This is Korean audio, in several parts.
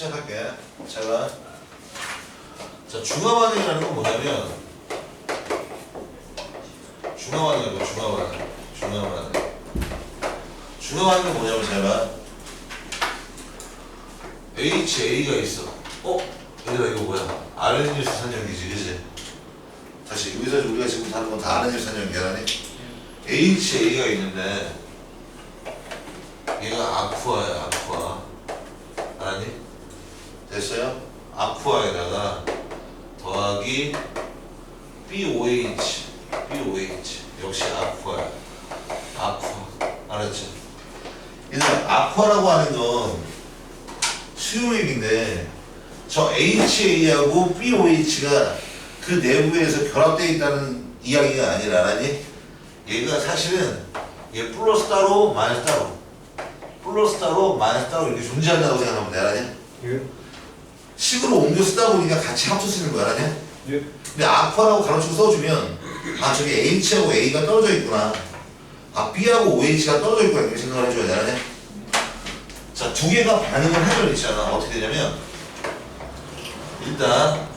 시작할게. 제가 자 중화반응이라는 건 뭐냐면 중화반응이고 중화반응, 중화반응. 중화반응은 뭐냐면 제가 HA가 있어. 어? 얘들아 이거 뭐야? RNA 수산염기지, 그지? 다시 여기서 우리가 지금 다는 건 다 RNA 아니? HA가 있는데 얘가 아쿠아야, 아쿠아. 알았니? 됐어요? 아쿠아에다가 더하기 BOH, BOH. 역시 아쿠아야. 아쿠아. 알았지? 얘들아, 아쿠아라고 하는 건 수용액인데 저 HA하고 BOH가 그 내부에서 결합되어 있다는 이야기가 아니라 알았니? 얘가 사실은 얘 플러스 따로 마이너스 따로 플러스 따로 마이너스 따로 이렇게 존재한다고 생각하면 돼 알았냐? 예. 식으로 옮겨 쓰다 보니까 같이 합쳐 쓰는 거야 알았냐? 예. 근데 아쿠아라고 가로치고 써주면 아 저기 H하고 A가 떨어져 있구나 아 B하고 OH가 떨어져 있구나 이렇게 생각을 해줘야 돼 알았냐? 자두 개가 반응을 해줘 있잖아 어떻게 되냐면 일단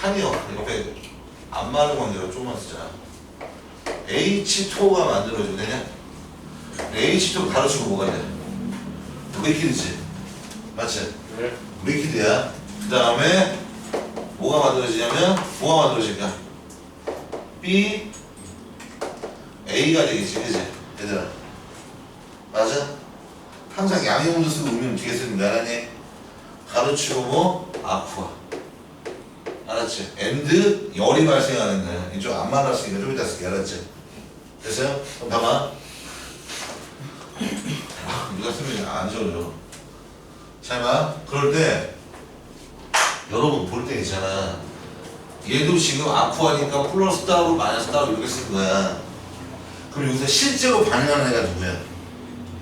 한이요 옆에 안 맞는 관계로 조금만 쓰자 H2가 만들어지면 되냐? H2 가로치고 뭐가 돼? 리퀴드지 맞지? 네. 리퀴드야 그 다음에 뭐가 만들어지냐면 뭐가 만들어질까? B A가 되겠지 그지? 얘들아 맞아? 항상 양형도 쓰고 의미는 뒤에 쓰는 거 알았니? 가로치고 뭐? 아쿠아 알았지? 엔드 열이 발생하는 거야 이쪽 안 만났으니까 좀 이따 쓸게 알았지? 됐어요? 그럼 봐봐 아, 누가 쓰면 안 지워 져 자, 그럴 때 여러분 볼 때 있잖아. 얘도 지금 아쿠아니까 플러스 따로 마이너스 따로 이렇게 쓴 거야. 그럼 여기서 실제로 반응하는 애가 누구야?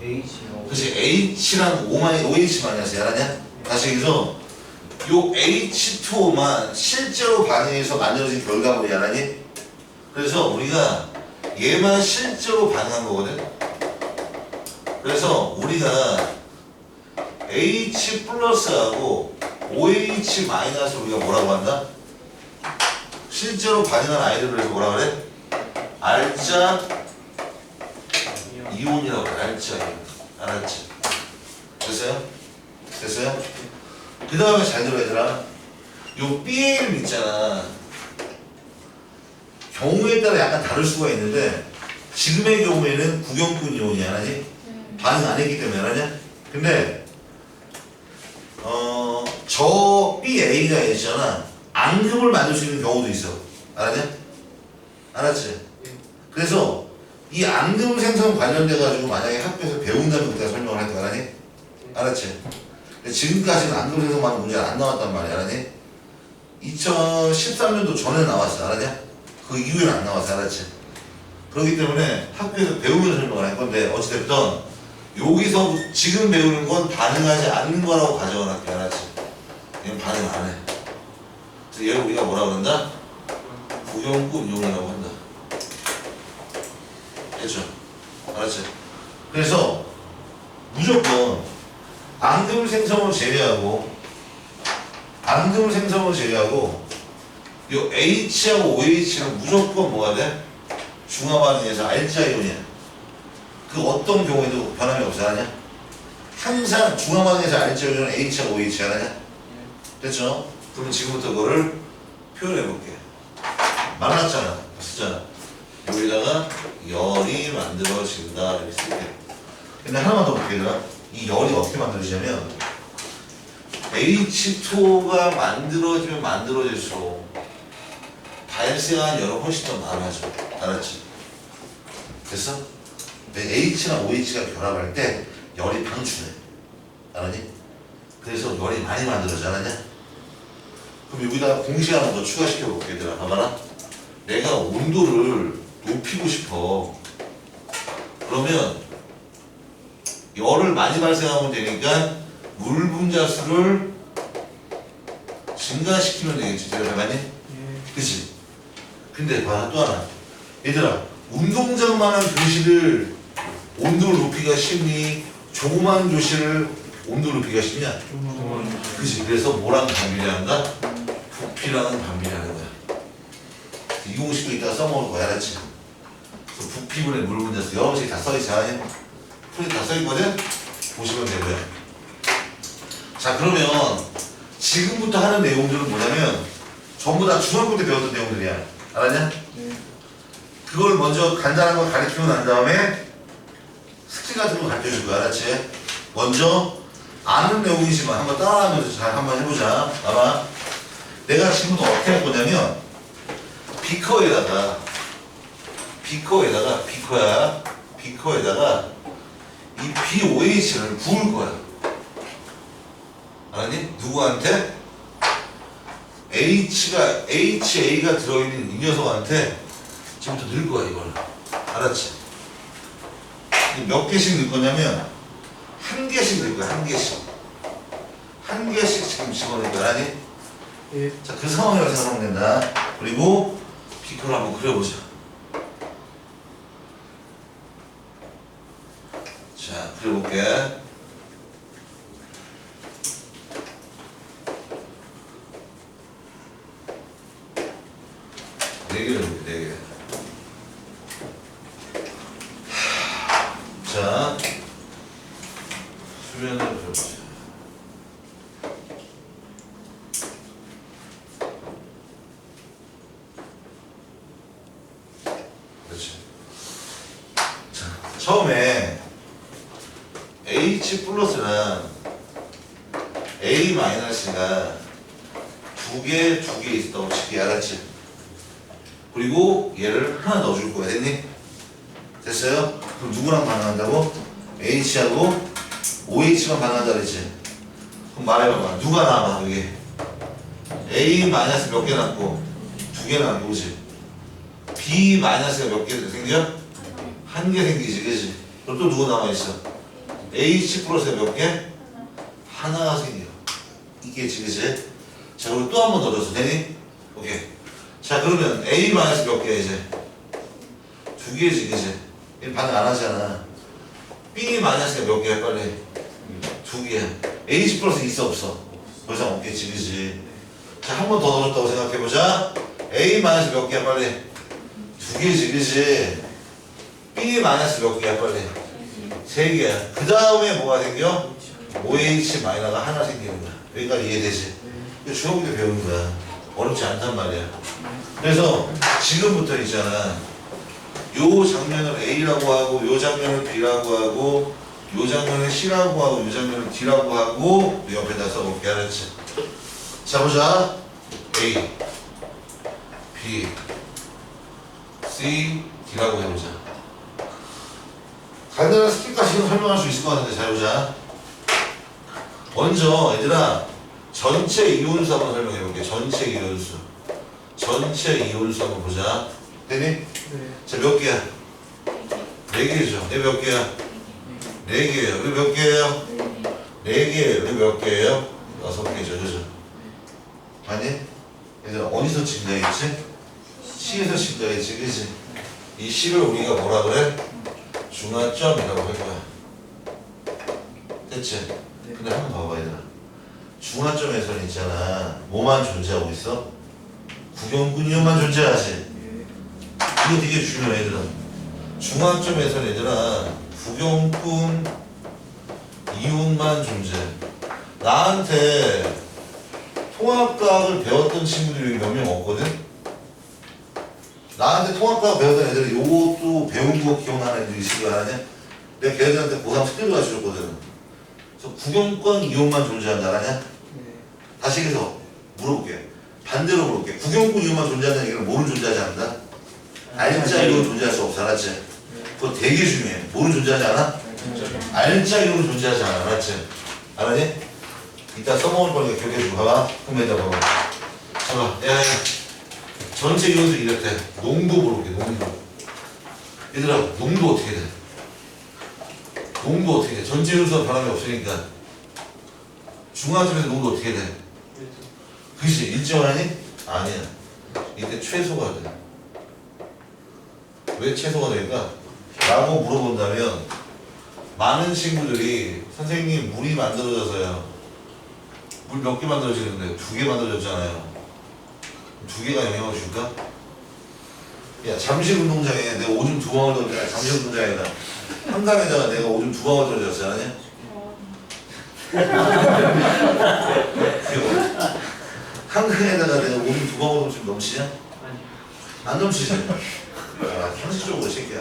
H요. 그치 H랑 O 마이 OH 마이너스 알았냐? 다시 여기서 요 H2O만 실제로 반응해서 만들어진 결과물이 알았니? 그래서 우리가 얘만 실제로 반응한 거거든. 그래서 우리가 H 플러스하고 OH 마이너스 우리가 뭐라고 한다? 실제로 반응한 아이들을 해서 뭐라 그래? 알자 이온이라고 그래 알자 이온 알았지? 됐어요? 됐어요? 그 다음에 잘 들어 얘들아 요 BAM 있잖아 경우에 따라 약간 다를 수가 있는데 지금의 경우에는 구경꾼 이온이 알아지? 반응 안 했기 때문에 알아냐? 근데 어, 저 BA가 있잖아 앙금을 만들 수 있는 경우도 있어 알았냐? 알았지? 그래서 이 앙금 생성 관련돼 가지고 만약에 학교에서 배운다면 그때 설명을 할 거야 알았니? 알았지? 근데 지금까지는 앙금 생성만 문제가 안 나왔단 말이야 알았니? 2013년도 전에 나왔어 알았냐? 그 이후에는 안 나왔어 알았지? 그렇기 때문에 학교에서 배우면서 설명을 할 건데 어찌됐든 여기서 지금 배우는 건 반응하지 않는 거라고 할게 알았지? 얘는 반응 안 해. 그래서 얘를 우리가 뭐라 그런다? 구경꾼 이용이라고 한다. 됐죠? 알았지? 그래서 무조건 앙금 생성을 제외하고 앙금 생성을 제외하고 요 H하고 OH는 무조건 뭐가 돼? 중화 반응에서 알자 이온이야. 그 어떤 경우에도 변함이 없어 하냐? 항상 알자 이온은 H하고 OH 하냐? 됐죠? 그러면 지금부터 그거를 표현해 볼게. 말랐잖아. 쓰잖아. 여기다가 열이 만들어진다 이렇게 쓸게. 근데 하나만 더 볼게. 이 열이 어떻게 만들어지냐면 H2O가 만들어지면 만들어질수록 발생한 열은 훨씬 더 많아져. 알았지? 됐어? H랑 OH가 결합할 때 열이 방출해. 알았니? 그래서 열이 많이 만들어져 않았냐? 그럼 여기다가 공식 하나 더 추가시켜 볼게 얘들아 봐봐라 내가 온도를 높이고 싶어 그러면 열을 많이 발생하면 되니까 물 분자 수를 증가시키면 되겠지 제가 잘맞니? 예. 그치? 근데 봐, 또 하나. 얘들아, 운동장만한 교실을 온도를 높이기가 쉽니? 조그만 교실을 온도 높이가 쉽냐? 그지 그래서 뭐랑 반비례한다? 부피랑은 반비례하는 거야 이 공식도 이따가 써먹을 거야 알았지? 그래서 부피분의 물 문제에서 여러 번씩 다 써있잖아요 풀이 다 써있거든? 보시면 되고요 자 그러면 지금부터 하는 내용들은 뭐냐면 전부 다 중학교 때 배웠던 내용들이야 알았냐? 네. 그걸 먼저 간단한 거 가르치고 난 다음에 스킬 같은 거 가르쳐 줄 거야, 알았지? 먼저 아는 내용이지만 한번 따라하면서 잘 한번 해보자. 봐봐. 내가 지금부터 어떻게 할 거냐면 비커에다가 비커에다가 비커야 비커에다가 이 BOH를 부을 거야. 알았니? 누구한테? H가 HA가 들어있는 이 녀석한테 지금부터 넣을 거야 이걸. 알았지? 이몇 개씩 넣을 거냐면 한 개씩 넣을 거야 한 개씩. 한 개씩 지금 집어넣을 거야 아니? 예. 자그 상황이라고 생각하면 된다. 그리고 피크를 한번 그려보자. 자 그려볼게. 네 개를 넣을게 네 개 자 수면을 그려보자 그렇지. 자, 처음에 H 플러스는 A 마이너스가 두 개, 두 개 있었다고 치기 알았지? 그리고 얘를 하나 넣어줄 거야, 됐니? 됐어요? 그럼 누구랑 반응한다고? H하고 OH만 반응한다 그랬지? 그럼 말해봐봐. 누가 남아, 여기? A 마이너스 몇 개 남고? 두 개 남고, 그지? B 마이너스가 몇 개 생겨? 한 개 생기지, 그지? 그럼 또 누구 남아있어? H 플러스가 몇 개? 하나가 생겨. 이게 지그지? 자, 그리고 또 한 번더 넣어서 되니? 오케이. 자, 그러면 A 마이너스 몇 개야, 이제? 두 개지, 그지? 얘 반응 안 하잖아. B 마이너스가 몇 개야, 빨리? 두 개야. H 플러스 있어, 없어? 더 이상 없겠지, 그지? 자, 한 번 더 넣어줬다고 생각해보자. A 마이너스 몇 개야, 빨리? 두 개지, 그지? B 마이너스 몇 개야, 빨리? 세 개야. 그 다음에 뭐가 생겨? OH 마이너가 하나 생기는 거야. 여기까지 이해되지? 이거 중학교 때 배우는 거야. 어렵지 않단 말이야. 그래서 지금부터 있잖아. 요 장면을 A라고 하고, 요 장면을 B라고 하고, 요 장면을 C라고 하고, 요 장면을 D라고 하고, 옆에다 써볼게, 알았지? 자, 보자. A, B, C, D라고 해보자. 간단한 스킬까지는 설명할 수 있을 것 같은데 잘 보자. 먼저 얘들아 전체 이온수 한번 설명해 볼게. 전체 이온수. 전체 이온수 한번 보자. 되니? 네. 자몇 개야? 네 개죠. 얘 몇 개야? 네 개예요. 왜몇 개예요? 네 개예요. 왜몇 개예요? 여섯 개죠. 그죠? 아니? 얘들아 어디서 증가했지? C에서 증가했지. 그지? 이 C를 우리가 뭐라 그래? 중화점이라고 할 거야. 됐지? 근데 한번 봐봐 얘들아. 중화점에서는 있잖아. 뭐만 존재하고 있어? 구경꾼 이온만 존재하지. 예. 이거 되게 중요해 얘들아. 중화점에서는 얘들아 구경꾼 이온만 존재. 나한테 통합과학을 배웠던 친구들이 몇 명 없거든? 나한테 통합과학 배웠던 애들이 요것도 배운 거 기억나는 애들이 있을 거 아냐? 내가 걔네들한테 고3 특별히 가르쳐줬거든. 그래서 구경권 이용만 존재한다, 알았냐? 네. 다시 해서 물어볼게. 반대로 물어볼게. 구경권 이용만 존재한다는 얘기는 뭐는 존재하지 않는다? 알자 이용은 존재할 수 없어, 알았지? 그거 되게 중요해. 뭐는 존재하지 않아? 이용은 존재하지 않아, 알았지? 알았니? 이따 써먹을 거니까 기억해주고 봐봐. 여기다 봐봐. 봐봐. 야, 야. 전체 이온수 이렇대. 농도 물어볼게, 농도. 얘들아, 농도 어떻게 돼? 농도 어떻게 돼? 전체 이온수가 변함이 없으니까. 중화점에서 농도 어떻게 돼? 그지? 일정하니? 아니야. 이때 최소가 돼. 왜 최소가 될까? 라고 물어본다면 많은 친구들이 선생님 물이 만들어져서요. 물 몇 개 만들어지는데 두 개 만들어졌잖아요. 두 개가 영향을 줄까? 야 잠실 운동장에 내가 오줌 두 방울 던져 잠실 운동장에다 한강에다가 내가 오줌 두 방울 던졌어 아니? 한강에다가 내가 오줌 두 방울 던지면 넘치냐? 안 넘치지? 야 상식적으로 이 새끼야.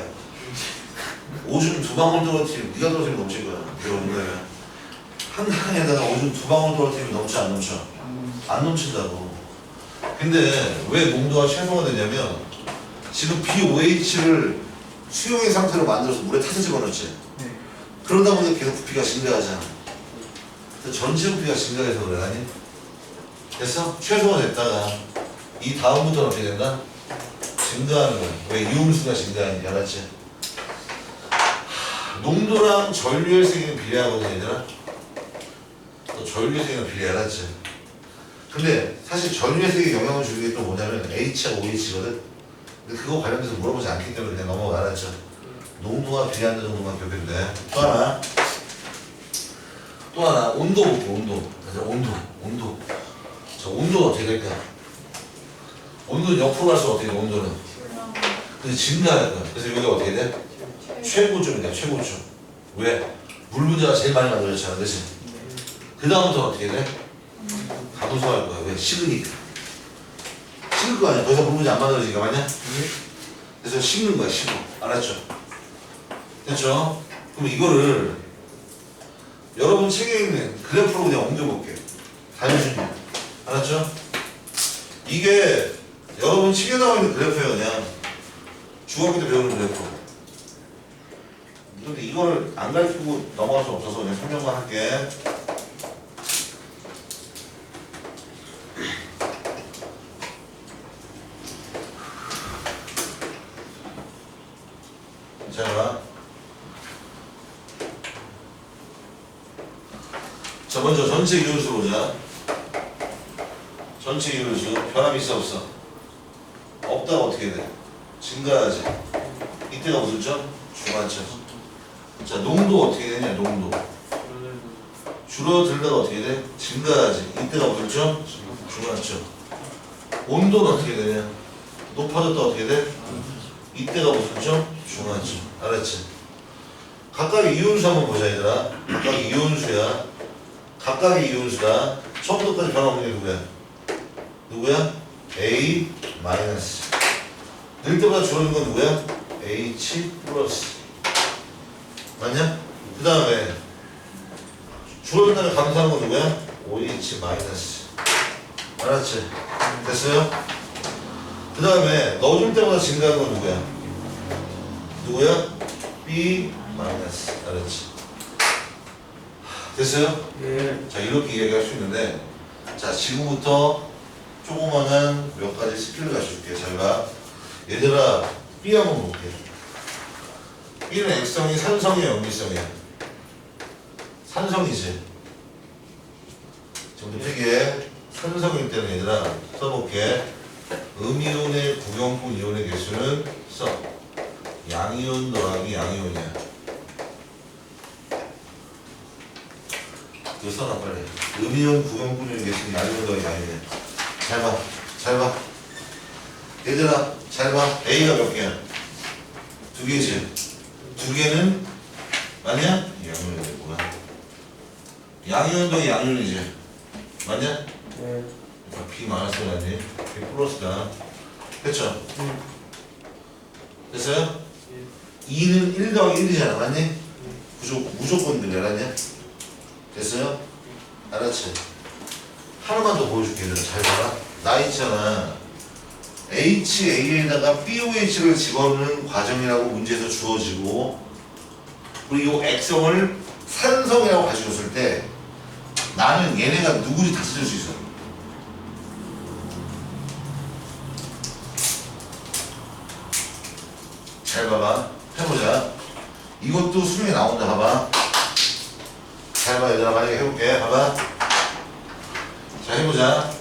오줌 두 방울 떨어뜨리면 네가 떨어뜨리면 넘칠 거야. 내가 농담이야. 한강에다가 오줌 두 방울 떨어뜨리면 넘치 안 넘쳐? 안 넘친다고. 근데 왜 농도가 최소화 되냐면 지금 BOH를 수용의 상태로 만들어서 물에 타서 집어넣지. 네. 그러다 보니까 계속 부피가 증가하잖아. 전체 부피가 증가해서 그래, 아니? 됐어? 최소화 됐다가 이 다음부터는 어떻게 된다? 증가하는 거야. 왜? 이온수가 증가하니까, 알았지? 하, 농도랑 전류의 세기는 비례하거든, 얘들아. 또 전류의 세기는 비례, 알았지? 근데 사실 전류의 세기에 영향을 주는 게 또 뭐냐면 H하고 OH거든? 근데 그거 관련돼서 물어보지 않기 때문에 그냥 넘어가, 알았죠? 농도가 비례한다 정도만 기억해도 돼. 또 하나. 또 하나. 온도 볼게, 온도. 자, 온도, 온도. 자, 온도가 어떻게 될까? 온도는 옆으로 갈수록 어떻게 돼, 온도는? 근데 증가할 거야. 그래서 여기가 어떻게 돼? 최고점이다, 최고점. 왜? 물 분자가 제일 많이 만들어졌잖아, 그치? 그 다음부터 어떻게 돼? 가부소할 거야. 왜? 식으니까. 식을 거 아니야. 더 이상 물 분자 안 만들어지니까, 맞냐? 그래서 식는 거야, 식어. 알았죠? 됐죠? 그럼 이거를 여러분 책에 있는 그래프로 그냥 옮겨볼게요. 단순히. 알았죠? 이게 여러분 책에 나와 있는 그래프예요, 그냥. 중학교 때 배우는 그래프. 이거를 안 가르치고 넘어갈 수 없어서 그냥 설명만 할게. 자, 봐. 자, 먼저 전체 이온수 보자. 전체 이온수 변함이 있어 없어? 없다가 어떻게 돼? 증가하지. 이때가 무슨 점? 중간점. 자, 농도 어떻게 되냐? 농도. 줄어들다가 어떻게 돼? 증가하지. 이때가 무슨 점? 중간점. 온도는 어떻게 되냐? 높아졌다 어떻게 돼? 이때가 무슨 점? 중간점. 알았지? 각각의 이온수 한번 보자 얘들아. 각각의 이온수야. 각각의 이온수가 처음부터까지 변함없는 게 누구야? 누구야? A 마이너스. 늘 때보다 줄어든 건 누구야? H 플러스. 맞냐? 그 다음에 줄어든다는 감소하는 건 누구야? OH 마이너스. 알았지? 됐어요? 그 다음에 넣어줄 때마다 증가하는 건 누구야? 누구야? B 마이너스. 알았지? 됐어요? 네. 자 이렇게 얘기할 수 있는데 자 지금부터 조그마한 몇 가지 스킬을 잘 봐. 얘들아 B 한번 볼게 B는 X성이 산성이야 염기성이야 산성이지 지금부터 필기해 산성일 때는 얘들아 써볼게 음이온의 구경분 이온의 개수는 써 양이온 더하기 양이온이야 이거 써놔 빨리 음이온 구경분이 계신 양이온 더하기 양이온 잘 봐, 잘 봐. 얘들아, 잘 봐. A가 몇 개야? 두 개지. 두 개는 맞냐? 양이온이 됐구나. 양이온 더하기 양이온이지. 맞냐? 네. 아, B 마이너스라니. B 플러스다. 됐죠? 됐어요? 2는 1 더하기 1이잖아. 맞니? 무조건, 무조건 그래. 알았냐? 됐어요? 알았지? 하나만 더 보여줄게. 얘들아. 잘 봐라. 나 있잖아. HA에다가 BOH를 집어넣는 과정이라고 문제에서 주어지고 그리고 이 X성을 산성이라고 가르쳐줬을 때 나는 얘네가 누구인지 다 찾을 수 있어. 잘 봐봐. 해보자. 이것도 수능에 나온다. 봐봐. 잘 봐, 얘들아. 만약에 해볼게. 봐봐. 자, 해보자.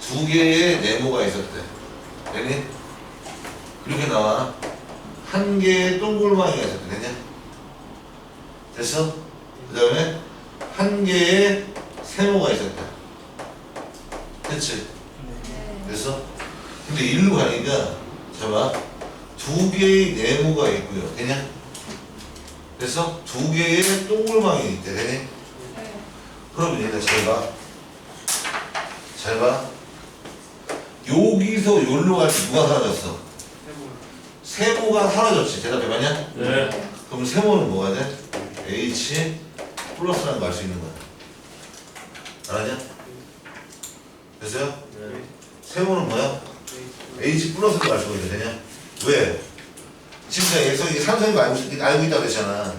두 개의 네모가 있었대. 되니? 그렇게 나와. 한 개의 동글망이가 있었대. 되냐? 됐어? 그 다음에 한 개의 세모가 있었다. 됐지? 네. 됐어? 근데 일로 가니까 봐봐 두 개의 네모가 있고요. 되냐? 됐어? 두 개의 동글망이 있대. 되니? 네. 그럼 얘들 잘 봐. 잘 봐. 여기서 여기로 갈 때 누가 사라졌어? 세모가 사라졌지. 대답해 봤냐? 네. 그럼 세모는 뭐가 돼? H 플러스라는 거 알 수 있는 거야. 알았냐? 됐어요? 네. 세모는 뭐야? H 플러스도 알 수가 있게 되냐? 왜? 지금 내가 여기서 이게 삼성인 거 알고, 있- 알고 있다고 그랬잖아.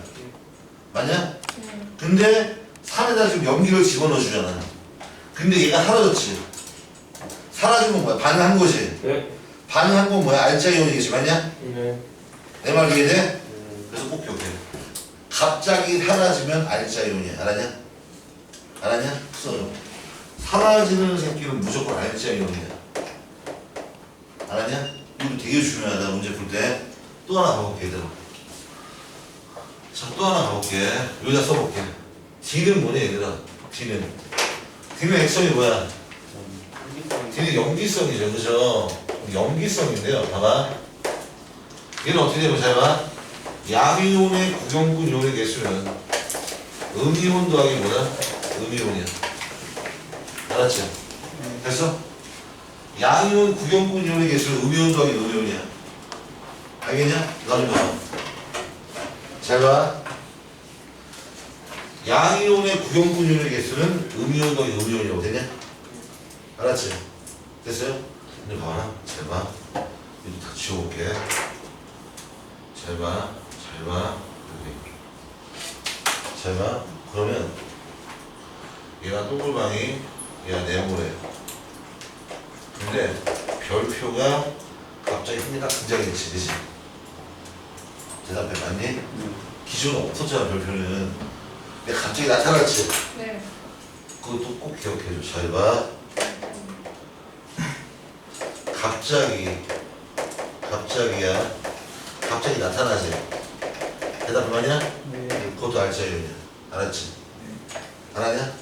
맞냐? 네. 근데 산에다 지금 연기를 집어넣어 주잖아. 근데 얘가 사라졌지. 사라진 건 뭐야? 반응한 거지. 네. 반응한 건 뭐야? 알짜 이온이겠지. 맞냐? 네. 내 말 이해돼? 음. 그래서 꼭 기억해. 갑자기 사라지면 알짜 이온이야. 알았냐? 알았냐? 써줘. 사라지는 새끼는 무조건 알짜 이온이야. 알았냐? 이거 되게 중요하다. 문제 풀 때. 또 하나 가볼게, 얘들아. 자, 또 하나 가볼게. 여기다 써볼게. D는 뭐냐, 얘들아? D는. D는 액션이 뭐야? D는 염기성이죠. 그죠? 염기성인데요. 봐봐. 얘는 어떻게 되면 잘 봐. 양이온의 구경분 이온의 개수는 음이온 더하기 뭐야? 음이온이야. 알았지? 됐어? 양이온 구경분 이온의 개수는 음이온 더하기 음이온이야. 알겠냐? 나좀 봐. 잘 봐. 양이온의 구경분 이온의 개수는 음이온 더하기 음이온이라고 되냐? 알았지? 됐어요? 근데 봐라. 잘 봐. 이거 다 봐. 잘 봐. 여기. 잘 봐. 그러면 얘가 동글방이 얘가 네모래. 근데 별표가 갑자기 흥미가 등장했지, 그지? 대답해 맞니? 기존에 없었잖아, 별표는. 근데 갑자기 나타났지. 네. 그것도 꼭 기억해줘. 잘 봐. 갑자기, 갑자기야. 갑자기 나타나지. 대답해 맞냐? 네. 그것도 알짜 이온이야. 알았지? 알았냐?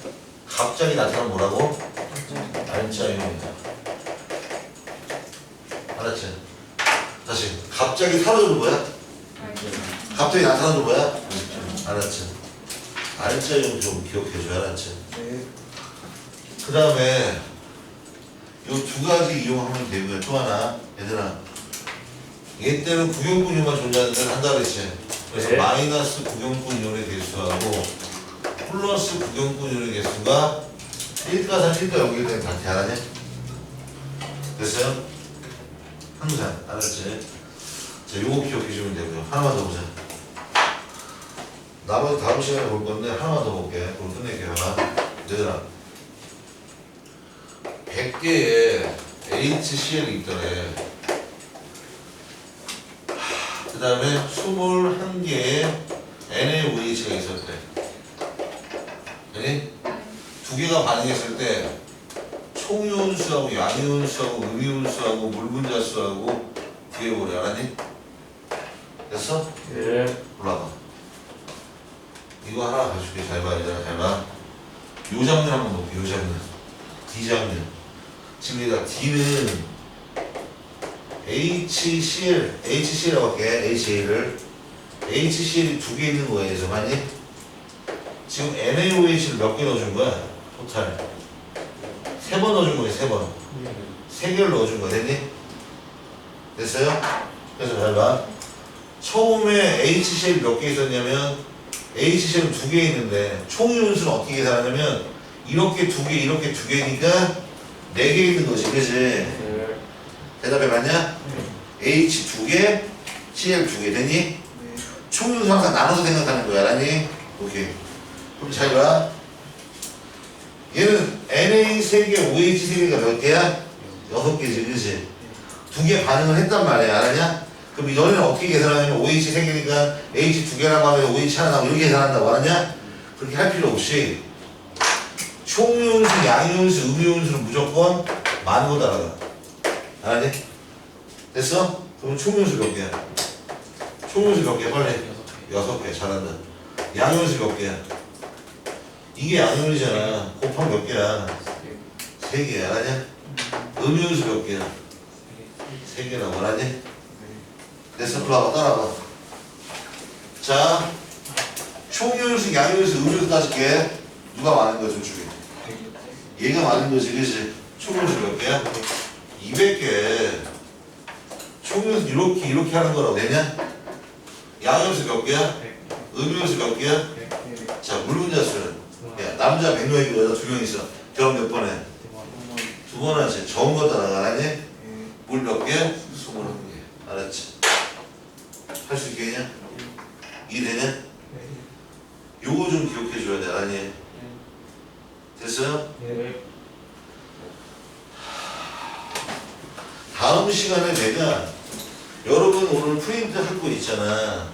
갑자기 나타나면 뭐라고? 알짜 이온이야. 알았지? 다시. 갑자기 사라져도 뭐야? 갑자기 나타나도 뭐야? 알았지? 알짜 좀 기억해줘. 알았지? 네. 그 다음에 요두 가지 이용하면 되고요. 또 하나, 얘들아. 얘 때는 구경분 이온만 존재하는 데는 한다 그랬지. 그래서 네. 마이너스 구경분 이온의 개수하고 플러스 구경분 이온의 개수가 1가산 1가 연결되는 다 잘하냐? 됐어요? 항상 알았지? 자, 요거 기억해주면 되고요. 하나만 더 보자. 나머지 다음 시간에 볼 건데 하나만 더 볼게. 그럼 끝낼게요. 하나. 얘들아. 100개의 HCl이 있더래. 그 다음에 21개의 NaOH가 있었대. 아니? 두 개가 반응했을 때 총이온수하고 양이온수하고 음이온수하고 물분자수하고 구해보래. 알았니? 됐어? 네. 올라가. 이거 하나 가줄게. 잘 봐, 얘들아. 잘 봐. 요 장면 한번 볼게. 요 장면. D 장면. 지금 얘들아, D는 HCl, HCL이라고 할게. HA를. HCL이 두 개 있는 거예요. 저 맞니? 지금 NaOH를 몇 개 넣어준 거야? 토탈. 세 번 넣어준 거야, 세 번. 세 개를 넣어준 거야. 됐니? 됐어요? 그래서 잘 봐. 처음에 HCl 몇개 있었냐면 HCl은 두개 있는데 총이온수는 어떻게 계산하냐면 이렇게 두 개, 이렇게 두 개니까 네 개 있는 거지, 그지? 네. 대답해 맞냐? H 두 개, CL 두 개 되니? 네. 총이온수 항상 나눠서 생각하는 거야, 알았니? 오케이. 그럼 잘 봐. 얘는 NA 세 개, OH 세 개가 몇 개야? 여섯 개지, 그지? 두 개 반응을 했단 말이야, 알았냐? 그럼 너네는 어떻게 계산하냐면 OH 세 개니까 H 두 개라고 하면 OH 하나 나오고 이렇게 계산한다고 알았냐? 그렇게 할 필요 없이 총이온수, 양이온수, 음이온수는 무조건 많은 거다 알아. 알았니? 됐어? 그럼 총이온수 몇 개야? 총이온수 몇 개? 빨리. 여섯 개. 잘한다. 양효수 몇 개야? 이게 양효수잖아. 곱하면 몇 개야? 세 개야. 알았냐? 음효수 몇 개야? 세 개라고 알았니? 됐어. 불러봐. 따라봐. 자, 총효수, 양효수, 음효수 다섯 개. 누가 많은 거야, 저쪽에? 얘가 많은 거지, 그지? 총효수 몇 개야? 200개. 총효수 이렇게, 이렇게 하는 거라고 되냐? 양효수 몇 개야? 음효수 몇 개야? 자, 물분자? 야, 남자 100명이고 여자 2명 있어. 결혼 몇번 해? 두번 하지. 적은 거 따라가라니? 물 몇 개? 21개. 알았지? 할 수 있겠냐? 이해 되냐? 요거 좀 기억해 줘야 돼. 알았니? 됐어요? 다음 시간에 내가 여러분 오늘 프린트 할 거 있잖아.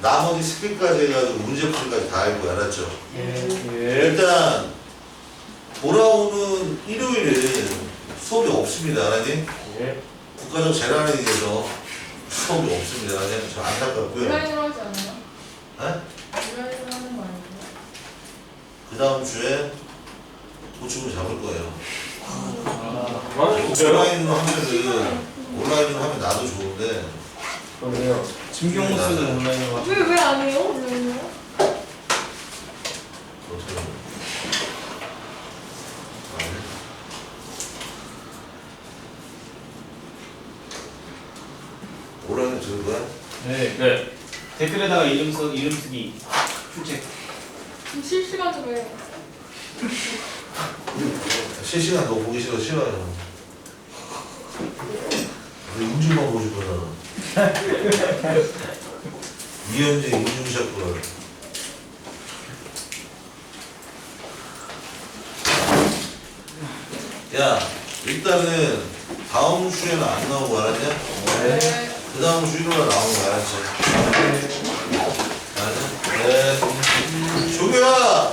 나머지 스킬까지 해가지고 문제 풀이까지 다할 거야. 알았죠? 일단 돌아오는 일요일에 수업이 없습니다. 알았니? 국가적 재난에 대해서 수업이 없습니다. 알았니? 저 안타깝고요. 온라인으로 하지 않아요? 네? 온라인으로 하는 거 아니에요? 그 다음 주에 도축을 잡을 거예요. 아, 진짜요? 온라인으로 하면은 온라인으로 하면 나도 좋은데 그러네요. 진경호 쓰는 온라인으로 하시 왜왜 안 해요? 온라인으로? 어떻게 하면 안 해? 온라인 들을 거야? 네. 네. 댓글에다가 이름 써 이름 쓰기 출첵. 좀 실시간으로 해요. 실시간 너 보기 싫어 싫어요. 너 인중만 보고 싶어서. 이현재 인중샷 보라. 야 일단은 다음 주에는 안 나오고 알았냐? 네. 그 다음 주 일요일에 나오는 거 알았지? 알았지? 네. 조교야!